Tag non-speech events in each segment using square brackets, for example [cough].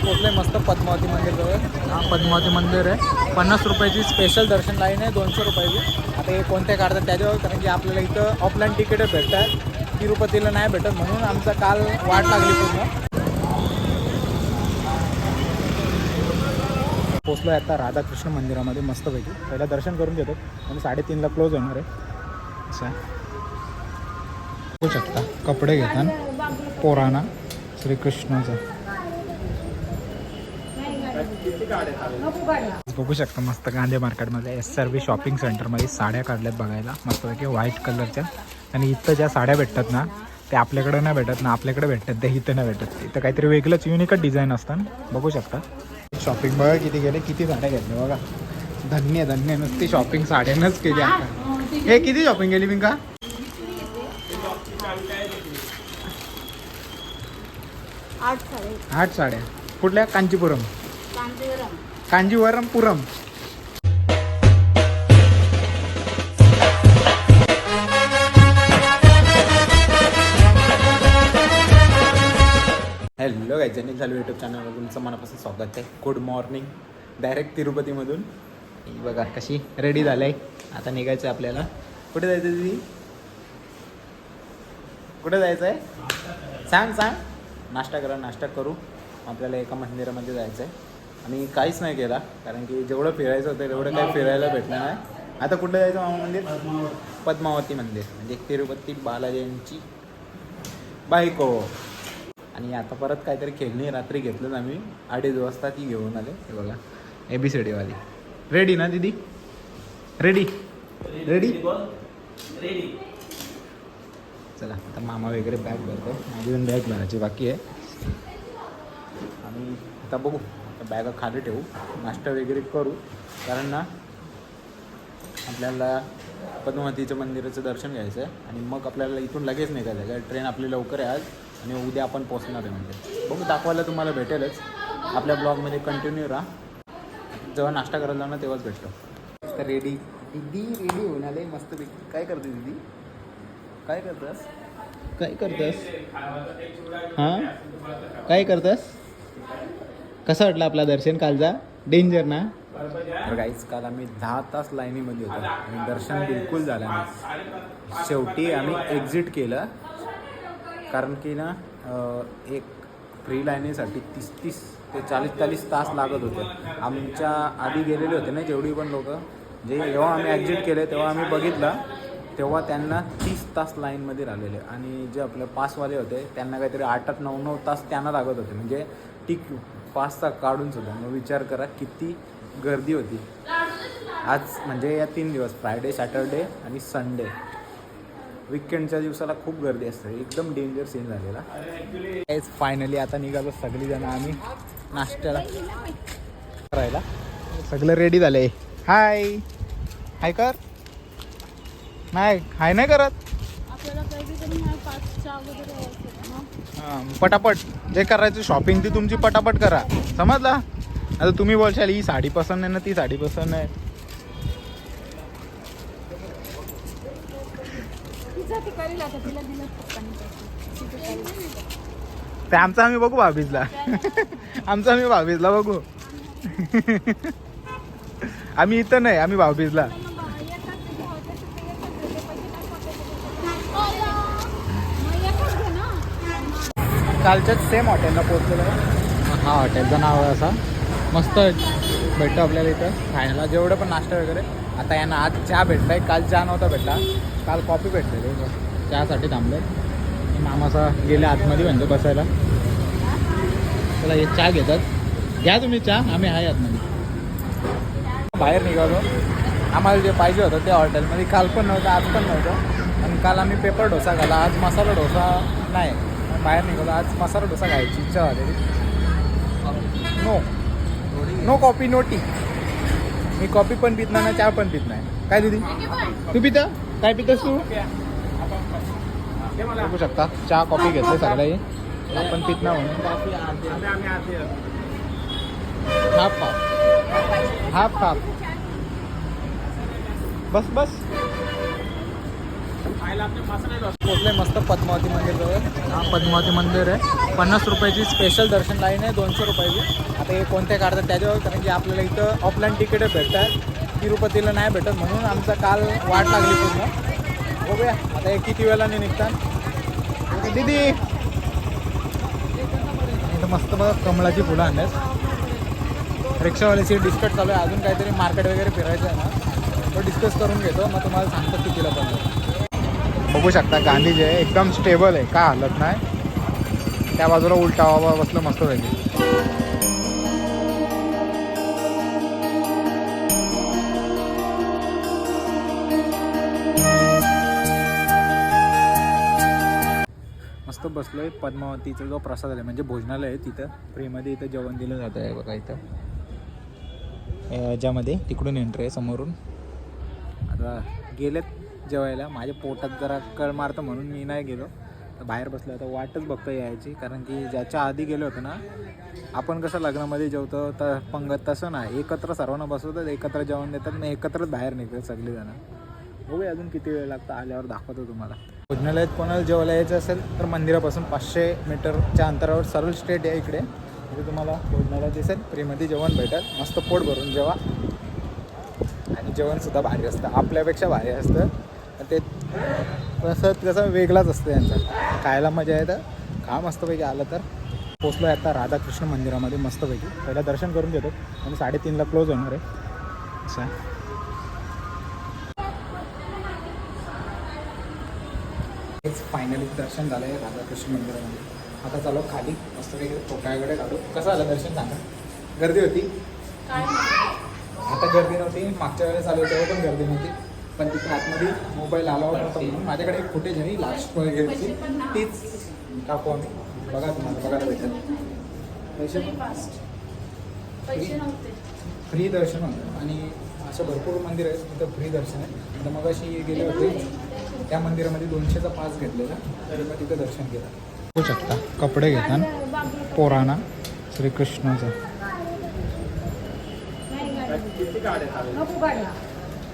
पोचले मस्त पद्मावती मंदिर जवळ. हा पद्मावती मंदिर आहे. पन्नास रुपयाची स्पेशल दर्शन लाईन आहे दोनशे रुपयाची. आता हे कोणत्या काढतात त्याच्यावर कारण की आपल्याला इथं ऑफलाईन तिकीटं भेटतात. तिरुपतीला नाही भेटत म्हणून आमचा काल वाट लागली पूर्ण. पोचलो आता राधाकृष्ण मंदिरामध्ये मस्तपैकी. पहिला दर्शन करून घेतो. आणि साडेतीनला क्लोज होणार आहे. असं आहे. बघू शकता कपडे घेताना पोराना श्रीकृष्णाचा. बघू शकता मस्त गांधी मार्केटमध्ये एस आर बी शॉपिंग सेंटरमध्ये साड्या काढल्यात बघायला. मस्तपैकी व्हाईट कलरच्या आणि इथं ज्या साड्या भेटतात ना ते आपल्याकडे नाही भेटत ना आपल्याकडे भेटतात ते इथं नाही भेटत. इथं काहीतरी वेगळंच युनिकच डिझाईन असतात बघू शकता. शॉपिंग बघा किती गेले किती साड्या घेतल्या बघा. धन्य धन्य नुसती शॉपिंग साड्यानंच केली आता. हे किती शॉपिंग केली साडे आठ साड्या. कुठल्या? कांचीपुरम. कांजीवरम. कांजीवरम पुरम हॅलो गाय जनिक झालो युट्यूब चॅनलवर तुमचं मनापासून स्वागत आहे. गुड मॉर्निंग डायरेक्ट तिरुपतीमधून. बघा कशी रेडी झालं आहे आता निघायचं आहे आपल्याला. कुठे जायचं दिदी? कुठे जायचं आहे सांग सांग. नाश्ता करा नाश्ता करू. आपल्याला एका मंदिरामध्ये जायचं आहे आणि काहीच नाही केला कारण की जेवढं फिरायचं होतं तेवढं काही फिरायला भेटलं नाही. आता कुठं जायचं मामा मंदिर? पद्मावती. मंदिर म्हणजे तिरुपती बालाजींची बायको. आणि आता परत काहीतरी खेळणी रात्री घेतलं आम्ही अडीच वाजता ती घेऊन आले. हे बघा ए बी सी डीवाली रेडी ना दीदी? रेडी रेडी चला आता मामा वगैरे बॅग भरतो माझी पण बॅग भरायची बाकी आहे. आणि आता बघू. आता बॅगा खाली ठेवू. नाश्ता वगैरे करू. कारण ना आपल्याला पद्मावतीचं मंदिराचं दर्शन घ्यायचं आहे आणि मग आपल्याला इथून लगेच निघायचं आहे कारण ट्रेन आपली लवकर आहे आज. आणि उद्या आपण पोहोचणार आहे म्हणजे. बघू दाखवायला तुम्हाला भेटेलच. आपल्या ब्लॉगमध्ये कंटिन्यू राहा. जेव्हा नाश्ता करायला ना तेव्हाच भेटतो. तर रेडी दिदी रेडी होऊन आले. मस्तपैकी. काय करते दिदी? काय करतस? काय करतस? हां? काय करतस? कसं वाटलं आपला दर्शन कालचा? डेंजर ना? तर गाईच काल आम्ही दहा तास लाईनीमध्ये होतो. आणि दर्शन बिलकुल झालं नाही. शेवटी आम्ही एक्झिट केलं. कारण की ना अं, एक फ्री लाईनीसाठी तीस तीस ते चाळीस चाळीस तास लागत होते. आमच्या आधी गेलेले होते ना जेवढी पण लोक जे जेव्हा आम्ही एक्झिट केले तेव्हा आम्ही बघितलं तेव्हा त्यांना तीस तास लाईनमध्ये राहिलेले. आणि जे आपले पासवाले होते त्यांना काहीतरी आठ आठ नऊ नऊ तास त्यांना लागत होते. म्हणजे टिक पाच तास काढून सुद्धा. मग विचार करा किती गर्दी होती. आज म्हणजे या तीन दिवस फ्रायडे सॅटरडे आणि संडे विकेंडच्या दिवसाला खूप गर्दी असते. एकदम डेंजर सीन झालेला. फायनली आता निघालो सगळी जण आम्ही. नाश्त्याला. करायला. सगळं रेडी झालंय हाय हाय कर. नाही हाय नाही करत. हां, पटापट. जे करायचं शॉपिंग ती तुमची पटापट करा. समजला? आता तुम्ही बोलशाल ही साडी पसंत आहे ना ती साडी पसंत आहे. ते आमचं आम्ही बघू भाभीजला. आमचं आम्ही भाभीजला बघू. आम्ही इथं नाही आम्ही भाभीजला मग बा- एकाच घे होते, तर ते एकच घे, ते पैसे टाकू होते. मग एकच घे ना. कालच्याच सेम हॉटेलला पोहोचलेलं हा हॉटेलचं नाव आहे असं. मस्त भेटतो आपल्याला इथं. खायला जेवढं पण नाश्ता वगैरे. आता यांना आज चहा भेटलाय. काल चहा नव्हता भेटला. काल कॉफी भेटलेली चहासाठी थांबले. मामासा गेले आतमध्ये म्हणजे बसायला. चला हे चहा घेतात. घ्या तुम्ही चहा. आम्ही आहे आतमध्ये. बाहेर निघालो. आम्हाला जे पाहिजे होतं ते हॉटेलमध्ये काल पण नव्हतं आज पण नव्हतं. आणि काल आम्ही पेपर डोसा खाला आज मसाला डोसा नाही. बाहेर निघालो. आज मसाला डोसा खायची इच्छा झालेली no no coffee no tea मी कॉफी पण पित नाही चहा पण पित नाही. काय दिदी? तू पिता? काय पितस तू? बघू शकता. चहा कॉफी घेतली सगळ्याही. आपण पित नाही म्हणून. Half half. Half half. बस बस. पोचले मस्त पद्मावती मंदिर जवळ हा पद्मावती मंदिर आहे. पन्नास रुपयाची स्पेशल दर्शन लाईन आहे दोनशे रुपयाची. आता हे कोणत्या काढतात त्याच्यावर कारण की आपल्याला इथं ऑफलाईन तिकीट भेटतात. तिरुपतीला नाही भेटत म्हणून आमचा काल वाट लागली पूर्ण. बघूया आता हे किती वेळाने निघतात. दीदी! इथं मस्त बघा कमळाची फुलं आणल्यात रिक्षावाल्याची डिस्कट चालू आहे. अजून काहीतरी मार्केट वगैरे फिरायचं आहे ना तो डिस्कस करून घेतो. मग तुम्हाला सांगतो कितीला पण. बघू शकता गांधी जे आहे एकदम स्टेबल आहे का हलत नाही. त्या बाजूला उलटा हवा बसलं मस्त पाहिजे. मस्त बसलोय पद्मावतीचा जो प्रसाद आहे म्हणजे भोजनालय आहे तिथं. फ्रीमध्ये इथं जेवण दिलं जातं आहे बघा इथं. याच्यामध्ये तिकडून एंट्री आहे समोरून. आता गेलेत जेवायला. माझ्या पोटात जरा कळ मारतं म्हणून मी नाही गेलो. तर बाहेर बसलो. आता वाटच बघतो यायची. कारण की ज्याच्या आधी गेलो होतो ना आपण कसं लग्नामध्ये जेवतो तर पंगत तसं ना एकत्र सर्वांना बसवतात एकत्र जेवण देतात मी एकत्रच बाहेर निघतात सगळेजणं. बघूया अजून किती वेळ लागतो आल्यावर दाखवतो तुम्हाला. भोजनालयात कोणाला जेवायला यायचं असेल तर मंदिरापासून पाचशे मीटरच्या अंतरावर सरळ स्ट्रेट आहे इकडे. इथे तुम्हाला भोजनालय दिसेल. फ्रीमध्ये जेवण भेटेल. मस्त पोट भरून जेवा. आणि जेवणसुद्धा भारी असतं. आपल्यापेक्षा भारी असतं. ते तसं कसं वेगळाच असतं यांचा. खायला मजा येतं खा मस्तपैकी आलं तर. पोचलो आहे आता राधाकृष्ण मंदिरामध्ये मस्तपैकी. पहिलं दर्शन करून घेतो. आणि साडेतीनला क्लोज होणार आहे. असं आहे. हेच फायनली दर्शन झालं आहे राधाकृष्ण मंदिरामध्ये. आता चालू खाली. मस्तपैकी फोटाकडे काढू कसं आलं दर्शन सांगा? गर्दी होती? आता गर्दी नव्हती. मागच्या वेळेस आलो तेव्हा पण गर्दी नव्हती. पण तिथे आतमध्ये मोबाईल अलाउड नव्हता म्हणून माझ्याकडे एक फुटेज आहे लास्ट वगैरेची तीच टाकू आम्ही. बघा तुम्हाला बघायला भेटेल पैसे. पैसे? नव्हते. फ्री दर्शन होतं. आणि असं भरपूर मंदिर आहेत तिथं फ्री दर्शन आहे. आता मग अशी गेले होते. त्या मंदिरामध्ये दोनशेचा पास घेतलेला. तरी मग तिथं दर्शन केलं होऊ शकता. कपडे घेताना पोराना श्रीकृष्णाचं.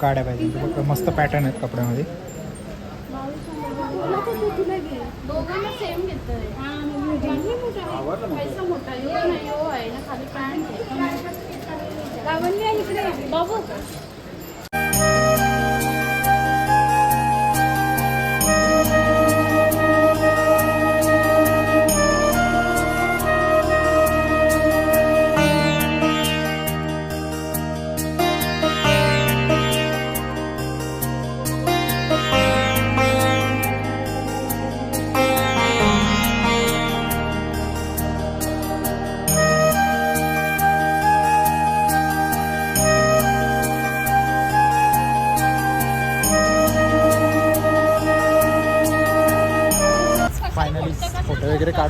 गाड्या पाहिजे. म्हणजे बघ मस्त पॅटर्न आहेत कपड्यामध्ये. दोघांना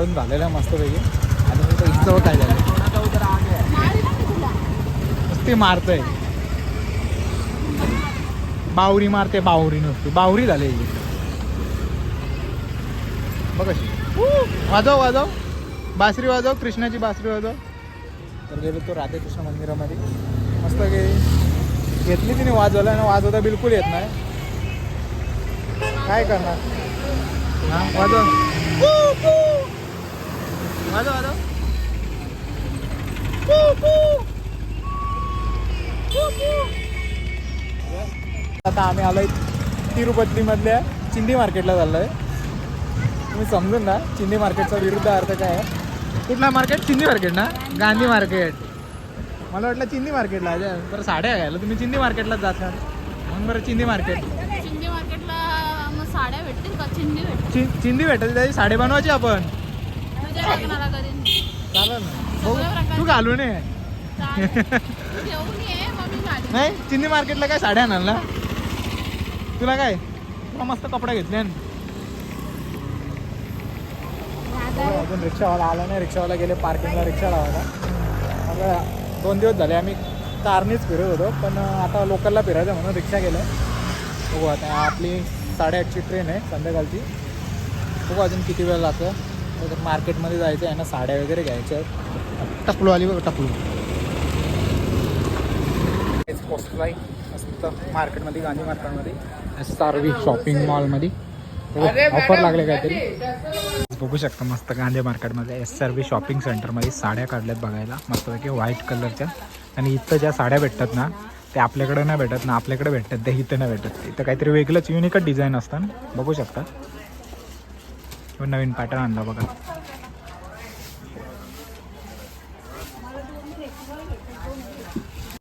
काढून झालेला आहे मस्तपैकी आणि इथं इथं काय झालं नुसती मारतंय. बावरी मारते बावरी नुसती. बावरी झाली ही. बघ वाजव वाजव. बासरी वाजव कृष्णाची बासरी वाजव. तर गेलो तो राधेकृष्ण मंदिरामध्ये. मस्त गे घेतली तिने वाजवलं आणि वाजवता बिलकुल येत नाही. काय करणार? हा वाजव. वाजव वाजव. आता आम्ही आलोय तिरुपतीमधल्या चिंदी मार्केटला चाललोय. तुम्ही समजून ना चिंदी मार्केटचा विरुद्ध अर्थ काय आहे? कुठला मार्केट? चिंदी मार्केट ना? गांधी मार्केट. मला वाटलं चिंदी मार्केटला आहे. बरं साड्या घ्यायला. तुम्ही चिंदी मार्केटलाच जाता म्हणून बरं चिंदी मार्केट. चिंदी मार्केटला मग साड्या भेटतील का? चिंदी भेटतील. चिंदी भेटेल त्याची साडी बनवायची आपण. लग्नाला चालेल ना. बघू. तू घालू नये. चालेल. [laughs] तू घेऊन ये मग मी गाडी नाही चिंदी मार्केटला काय साड्या आणाल ना? तुला काय? तुला मस्त कपडे घेतले ना. अजून रिक्षावाला आला नाही. रिक्षावाला गेले पार्किंगला रिक्षा लावायला. आता दोन दिवस झाले आम्ही कारनीच फिरत होतो पण आता लोकलला फिरायचं म्हणून रिक्षा गेलं. बघू आता आपली साडेआठची ट्रेन आहे संध्याकाळची. बघू अजून किती वेळ लागतं. तर मार्केटमध्ये जायचं आहे ना साड्या वगैरे घ्यायच्या आहेत. टपलू आली बघ मस्त मार्केटमध्ये गांधी मार्केटमध्ये. सारवी शॉपिंग मॉलमध्ये ऑफर लागले काहीतरी. बघू शकता मस्त गांधी मार्केटमध्ये एस आर बी शॉपिंग सेंटरमध्ये साड्या काढल्यात बघायला. मस्तपैकी व्हाईट कलरच्या आणि इथं ज्या साड्या भेटतात ना ते आपल्याकडे नाही भेटत ना आपल्याकडे भेटतात ते इथं नाही भेटत. इथं काहीतरी वेगळंच युनिकच डिझाईन असतं बघू शकता. किंवा नवीन पॅटर्न आणला बघा.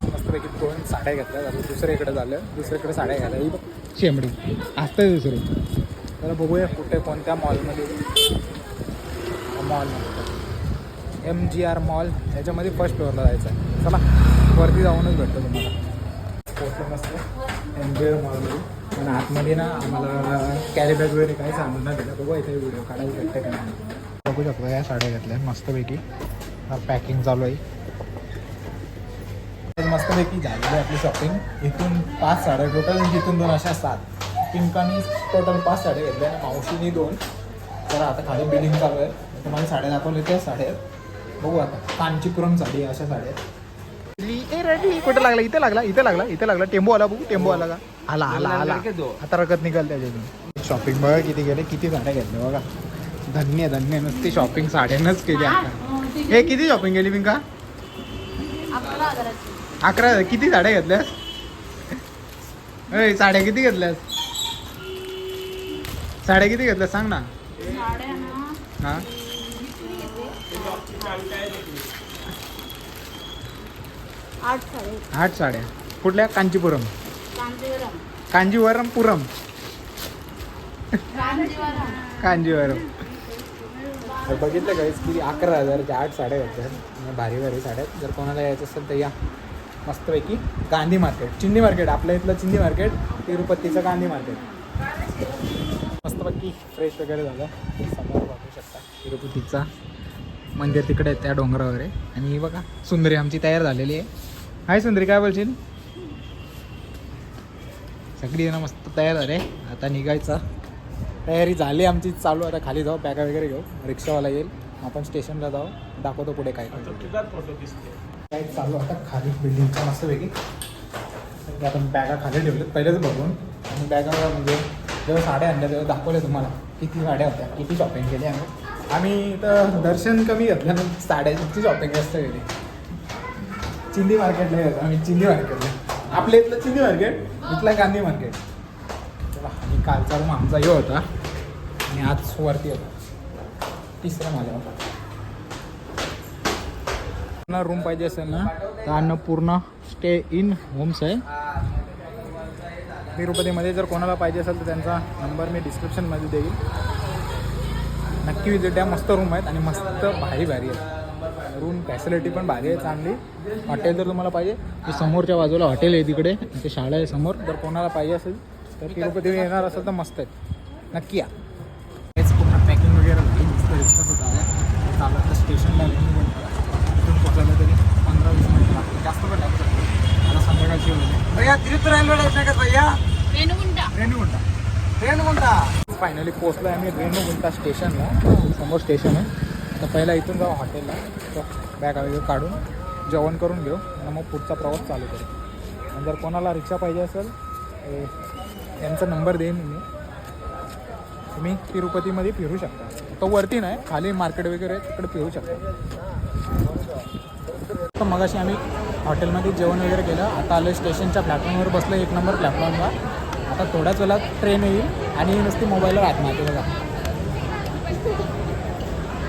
मस्तपैकी दोन साड्या घेतल्या आता दुसरीकडे झालं दुसरीकडे साड्या घ्यायला. ही बघ शेंबडी असतं दुसरी. तर बघूया कुठे कोणत्या मॉलमध्ये mall M G R mall याच्यामध्ये फर्स्ट फ्लोअरला जायचं आहे. चला वरती जाऊनच भेटतो तुम्हाला. पोहोचलो मस्त. एम जी आर मॉलमध्ये पण आतमध्ये ना आम्हाला कॅरी बॅग वगैरे काही सांगून नाही दिलं बघू इथे व्हिडिओ काढायला भेटते का नाही. बघू शकतो या साड्या घेतल्या मस्तपैकी. पॅकिंग चालू आहे. तर मस्तपैकी झालेली आहे आपली शॉपिंग इथून पाच साड्या टोटल इथून दोन अशा सात. पिंकानी टोटल पाच साड्या घेतल्या आणि मावशीनी दोन. तर आता खाली बिलिंग चालू आहे. तुम्हाला साड्या दाखवल्या त्या साड्या बघू आता कांचीपुरम साडी अशा साड्या आहेत. कुठं लागला? इथे लागला इथे लागला इथे लागला. टेम्पो आला बघू टेम्पो आला का? आला आला आला आता रगत निघाल त्याच्यातून. शॉपिंग बघा किती गेले किती साड्या घेतल्या बघा. धन्य धन्य नुसती शॉपिंग साड्यानंच केली आता. हे किती शॉपिंग केली पिंका? अकरा किती साड्या घेतल्यास? अय साड्या किती घेतल्यास? साड्या किती घेतल्यास? सांग ना. साड्या ना. हा? आठ साडे आठ. साड्या कुठल्या? कांचीपुरम कांजीवरम. कांजीवरम पुरम. कांजीवरम. कांजीवरम. तर बघितलं का किती अकरा हजारच्या आठ साड्या घेतल्यात आणि भारी भारी साड्या. आहेत. जर कोणाला यायचं असेल तर या. मस्तपैकी गांधी मार्केट. चिंदी मार्केट. आपल्या इथलं चिंदी मार्केट तिरुपतीचं गांधी मार्केट. मस्तपैकी फ्रेश वगैरे झालं. समोर बघू शकता. तिरुपतीचा मंदिर तिकडे आहे त्या डोंगरावर आहे. आणि ही बघा सुंदरी आमची तयार झालेली आहे. हाय सुंदरी काय बोलशील? सगळी जण मस्त तयार झाले आता निघायचा. तयारी झाली आमची चालू आता खाली जाऊ बॅगा वगैरे घेऊ. रिक्षावाला येईल. आपण स्टेशनला जाऊ. दाखवतो पुढे काय चालू आता खाली बिल्डिंगचा मस्त वेगळी आपण बॅगा खाली ठेवल्यात पहिलेच बघून. आणि बॅगा म्हणजे जेव्हा साड्या आणल्या तेव्हा दाखवल्या तुम्हाला. किती साड्या होत्या किती शॉपिंग केली आम्ही. आम्ही तर दर्शन कमी घेतलं ना साड्यांची शॉपिंग जास्त केली. चिंदी मार्केटला गेलो आम्ही चिंदी मार्केटला आपल्या इथलं चिंदी मार्केट इथलं गांधी मार्केट चला आणि कालचा रूम आमचा हे होता. आणि आज वरती होता. तिसरा माझा होता. रूम पाहिजे असेल ना तर अन्नपूर्णा स्टे इन होम्स आहे. तिरुपतीमध्ये जर कोणाला पाहिजे असेल तर त्यांचा नंबर मी डिस्क्रिप्शनमध्ये देईल. नक्की विजिट द्या मस्त रूम आहेत आणि मस्त भारी भारी आहेत. रूम फॅसिलिटी पण भारी आहे चांगली. हॉटेल जर तुम्हाला पाहिजे. ते समोरच्या बाजूला हॉटेल आहे तिकडे. ते शाळा आहे समोर. जर कोणाला पाहिजे असेल तर तिरुपती येणार असेल तर मस्त आहेत नक्की या. हेच पूर्ण पॅकिंग वगैरे मस्त रिक्षा सुद्धा आल्या चालत तर स्टेशनला इथून पोचायला तरी पंधरा वीस मिनिटं लागतात जास्त पण लागतात आता संध्याकाळची वेळ आहे. भैया तिरुपती रेल्वे स्टेशन का भैया? रेणुगुंडा. रेणुगुंटा रेणुगुंटा फायनली पोहोचलो आहे आम्ही रेणुगुंटा स्टेशनला समोर स्टेशन आहे. तर पहिला इथून जाऊ हॉटेलला. तर बॅग वगैरे काढून जेवण करून घेऊ आणि मग पुढचा प्रवास चालू करू. आणि जर कोणाला रिक्षा पाहिजे असेल यांचा नंबर देईन मी. तुम्ही तिरुपतीमध्ये फिरू शकता. तो वरती नाही खाली मार्केट वगैरे आहे तिकडे फिरू शकता. तर मगाशी आम्ही हॉटेलमध्ये जेवण वगैरे केलं. आता आलो स्टेशनच्या प्लॅटफॉर्मवर बसलं एक नंबर प्लॅटफॉर्मला आता थोड्याच वेळात ट्रेन येईल आणि नुसती मोबाईलवर आत्महत्या बघा.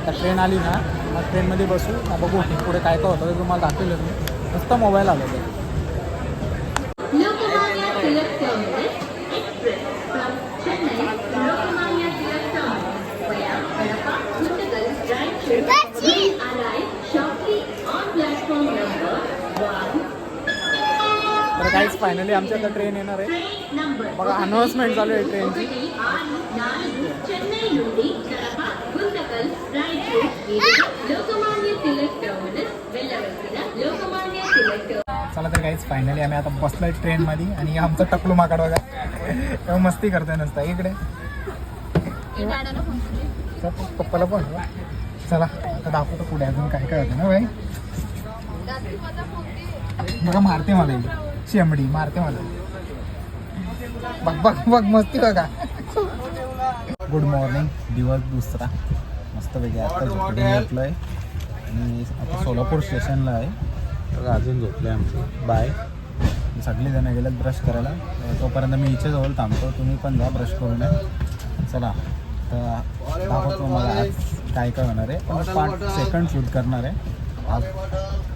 त्या ट्रेन आली ना मग ट्रेनमध्ये बसू. ना बघू पुढे काय काय होतं. तुम्हाला दाखवलं मी. फक्त मोबाईल आलो ते काहीच फायनली आमच्या आता ट्रेन येणार आहे. बघा अनाउन्समेंट चालू आहे ट्रेनची चला तर काहीच फायनली आम्ही आता बसलोय ट्रेनमध्ये आणि आमचा टकलू माकड बघा. तेव्हा मस्ती करतोय नसता. इकडे. पप्पाला पण चला आता दाखवतो पुढे अजून काय काय ना भाई बघा मारते मला शेंबडी मारते मला. बघ बघ बघ मस्ती बघा. गुड मॉर्निंग दिवस दुसरा. मस्तपैकी आता झोपडून उठलो आहे आणि आता सोलापूर स्टेशनला आहे. बघा अजून झोपले आमचे. बाय सगळेजण गेलेत ब्रश करायला. तर तोपर्यंत मी इथे जवळ थांबतो. तुम्ही पण जा ब्रश करून. चला तर दाखवतो मला आज काय काय होणार आहे. पण पाच सेकंड शूट करणार आहे. आज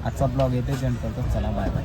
आजचा ब्लॉग येते एंड करतो चला बाय बाय